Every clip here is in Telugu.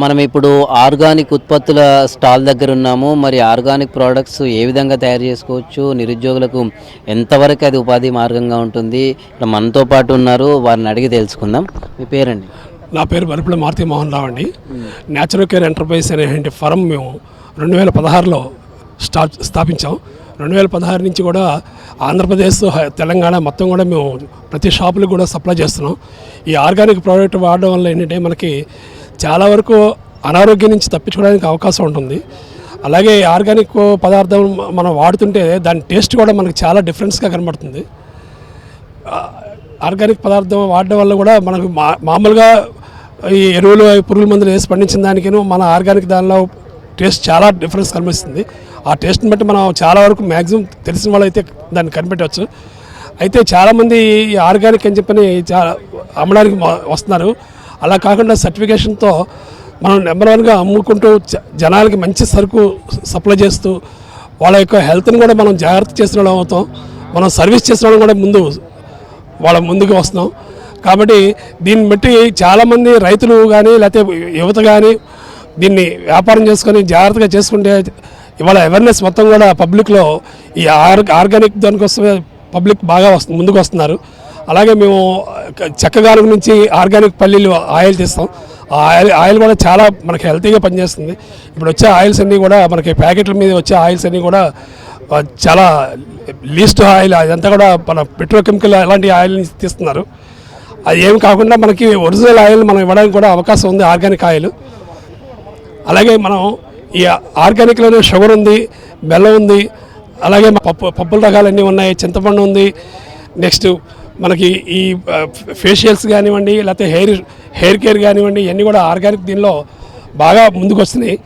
మనం ఇప్పుడు ఆర్గానిక్ ఉత్పత్తుల స్టాల్ దగ్గర ఉన్నాము. మరి ఆర్గానిక్ ప్రోడక్ట్స్ ఏ విధంగా తయారు చేసుకోవచ్చు? నిరుద్యోగులకు ఎంతవరకు అది ఉపాధి మార్గంగా ఉంటుంది? మనతో పాటు ఉన్నారు. వారిని అడిగి తెలుసుకుందాం. మీ పేరండి? నా పేరు బరిపిళ్ళ మారుతి మోహన్ రావు అండి. న్యాచురల్ కేర్ ఎంటర్ప్రైజ్ అనేటువంటి ఫరం మేము రెండు వేల పదహారులో స్టా స్థాపించాం. రెండు వేల పదహారు నుంచి కూడా ఆంధ్రప్రదేశ్ తెలంగాణ మొత్తం కూడా మేము ప్రతి షాపులకు కూడా సప్లై చేస్తున్నాం. ఈ ఆర్గానిక్ ప్రోడక్ట్ వాడడం వల్ల ఏంటంటే మనకి చాలా వరకు అనారోగ్యం నుంచి తప్పించుకోవడానికి అవకాశం ఉంటుంది. అలాగే ఆర్గానిక్ పదార్థం మనం వాడుతుంటే దాని టేస్ట్ కూడా మనకు చాలా డిఫరెన్స్గా కనబడుతుంది. ఆర్గానిక్ పదార్థం వాడడం వల్ల కూడా మనకు మా మామూలుగా ఈ ఎరువులు పురుగుల మందులు వేసి పండించిన దానికిను మన ఆర్గానిక్ దానిలో టేస్ట్ చాలా డిఫరెన్స్ కనిపిస్తుంది. ఆ టేస్ట్ని బట్టి మనం చాలా వరకు మ్యాక్సిమం తెలిసిన వాళ్ళు అయితే దాన్ని కనిపెట్టవచ్చు. అయితే చాలామంది ఈ ఆర్గానిక్ అని చెప్పని చాలా అమ్మడానికి వస్తున్నారు. అలా కాకుండా సర్టిఫికేషన్తో మనం నెంబర్ వన్గా అమ్ముకుంటూ జనాలకి మంచి సరుకు సప్లై చేస్తూ వాళ్ళ యొక్క హెల్త్ని కూడా మనం జాగ్రత్త చేసిన వాళ్ళం అవుతాం. మనం సర్వీస్ చేసిన వాళ్ళం కూడా ముందు వాళ్ళ ముందుకు వస్తున్నాం. కాబట్టి దీన్ని బట్టి చాలామంది రైతులు కానీ లేకపోతే యువత కానీ దీన్ని వ్యాపారం చేసుకొని జాగ్రత్తగా చేసుకుంటే ఇవాళ అవేర్నెస్ మొత్తం కూడా పబ్లిక్లో ఈ ఆర్ ఆర్గానిక్ దానికోసమే పబ్లిక్ బాగా వస్తు ముందుకు వస్తున్నారు. అలాగే మేము చెక్కగానుగు నుంచి ఆర్గానిక్ పల్లీలు ఆయిల్ తీస్తాం. ఆ ఆయిల్ ఆయిల్ కూడా చాలా మనకి హెల్తీగా పనిచేస్తుంది. ఇప్పుడు వచ్చే ఆయిల్స్ అన్నీ కూడా మనకి ప్యాకెట్ల మీద వచ్చే ఆయిల్స్ అన్నీ కూడా చాలా లీస్ట్ ఆయిల్ అదంతా కూడా మన పెట్రోకెమికల్ అలాంటి ఆయిల్ తీస్తున్నారు. అది ఏం కాకుండా మనకి ఒరిజినల్ ఆయిల్ మనం ఇవ్వడానికి కూడా అవకాశం ఉంది ఆర్గానిక్ ఆయిల్. అలాగే మనం ఈ ఆర్గానిక్లోనే షుగర్ ఉంది బెల్లం ఉంది అలాగే పప్పు పప్పుల రకాలన్నీ ఉన్నాయి చింతపండు ఉంది. నెక్స్ట్ మనకి ఈ ఫేషియల్స్ కానివ్వండి లేకపోతే హెయిర్ హెయిర్ కేర్ కానివ్వండి ఇవన్నీ కూడా ఆర్గానిక్ దీనిలో బాగా ముందుకు వస్తున్నాయి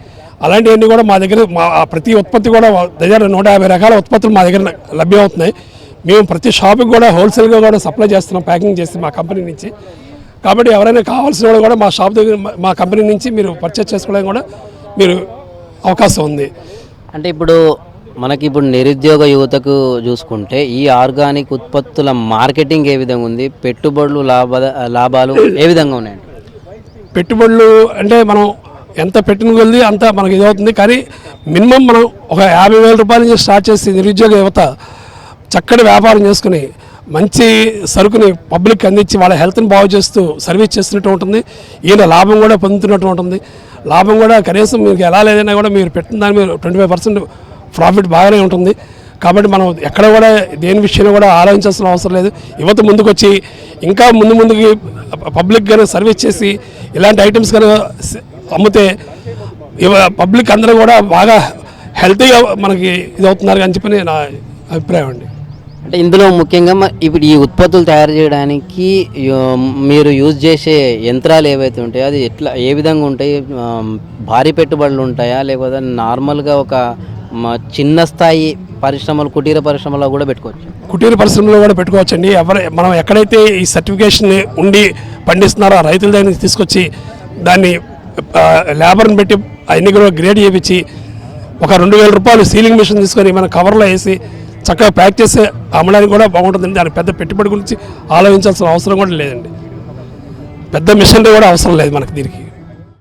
అలాంటివన్నీ కూడా మా దగ్గర మా ప్రతి ఉత్పత్తి కూడా దగ్గర నూట యాభై రకాల ఉత్పత్తులు మా దగ్గర లభ్యమవుతున్నాయి. మేము ప్రతి షాప్కి కూడా హోల్సేల్గా కూడా సప్లై చేస్తున్నాం ప్యాకింగ్ చేసి మా కంపెనీ నుంచి. కాబట్టి ఎవరైనా కావాల్సిన వాళ్ళు కూడా మా షాప్ దగ్గర మా- మా కంపెనీ నుంచి మీరు పర్చేస్ చేసుకోవడానికి కూడా మీరు అవకాశం ఉంది. అంటే ఇప్పుడు మనకి ఇప్పుడు నిరుద్యోగ యువతకు చూసుకుంటే ఈ ఆర్గానిక్ ఉత్పత్తుల మార్కెటింగ్ ఏ విధంగా ఉంది? పెట్టుబడులు లాభ లాభాలు ఏ విధంగా ఉన్నాయండి? పెట్టుబడులు అంటే మనం ఎంత పెట్టిన కొద్ది అంత మనకి ఇదవుతుంది. కానీ మినిమం మనం ఒక యాభై వేల రూపాయల నుంచి స్టార్ట్ చేసి నిరుద్యోగ యువత చక్కటి వ్యాపారం చేసుకుని మంచి సరుకుని పబ్లిక్ అందించి వాళ్ళ హెల్త్ని బాగు చేస్తూ సర్వీస్ చేస్తున్నట్టు ఉంటుంది. ఈయన లాభం కూడా పొందుతున్నట్టు ఉంటుంది. లాభం కూడా కనీసం మీకు ఎలా లేదైనా కూడా మీరు పెట్టిన దాని మీరు ట్వంటీ ఫైవ్ పర్సెంట్ ప్రాఫిట్ బాగానే ఉంటుంది. కాబట్టి మనం ఎక్కడ కూడా దేని విషయంలో కూడా ఆలోచించాల్సిన అవసరం లేదు. యువత ముందుకు వచ్చి ఇంకా ముందు ముందుకి పబ్లిక్ కనుక సర్వీస్ చేసి ఇలాంటి ఐటమ్స్ కనుక అమ్మితే పబ్లిక్ అందరూ కూడా బాగా హెల్తీగా మనకి ఇది అవుతున్నారు అని చెప్పి నా అభిప్రాయం అండి. అంటే ఇందులో ముఖ్యంగా ఇప్పుడు ఈ ఉత్పత్తులు తయారు చేయడానికి మీరు యూజ్ చేసే యంత్రాలు ఏవైతే ఉంటాయో అది ఎట్లా ఏ విధంగా ఉంటాయి? భారీ పెట్టుబడులు ఉంటాయా? లేకపోతే నార్మల్గా ఒక మా చిన్న స్థాయి పరిశ్రమలు కుటీర పరిశ్రమలో కూడా పెట్టుకోవచ్చు. కుటీర పరిశ్రమలో కూడా పెట్టుకోవచ్చండి. ఎవరు మనం ఎక్కడైతే ఈ సర్టిఫికేషన్ ఉండి పండిస్తున్నారో ఆ రైతుల దగ్గర నుంచి తీసుకొచ్చి దాన్ని లేబర్ని పెట్టి అన్ని కూడా గ్రేడ్ చేయించి ఒక రెండు వేల రూపాయలు సీలింగ్ మిషన్ తీసుకొని మన కవర్లో వేసి చక్కగా ప్యాక్ చేసి అమ్మడానికి కూడా బాగుంటుందండి. దానికి పెద్ద పెట్టుబడి గురించి ఆలోచించాల్సిన అవసరం కూడా లేదండి. పెద్ద మిషనరీ కూడా అవసరం లేదు మనకి దీనికి.